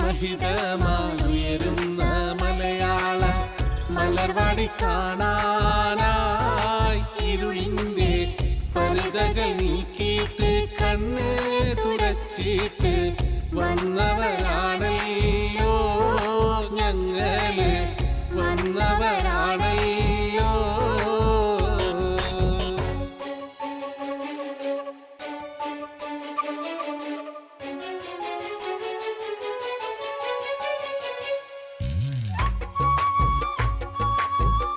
മഹിതമാണുയരുന്ന മലയാള മലർവാടി കാണാനായി ഇരുളിന്റെ പരുതകൾ നീക്കിയിട്ട് കണ്ണ് തുടച്ചിട്ട് വന്നവരാണല്ലോ ഞങ്ങളെ. വന്നവരാണല്ലോ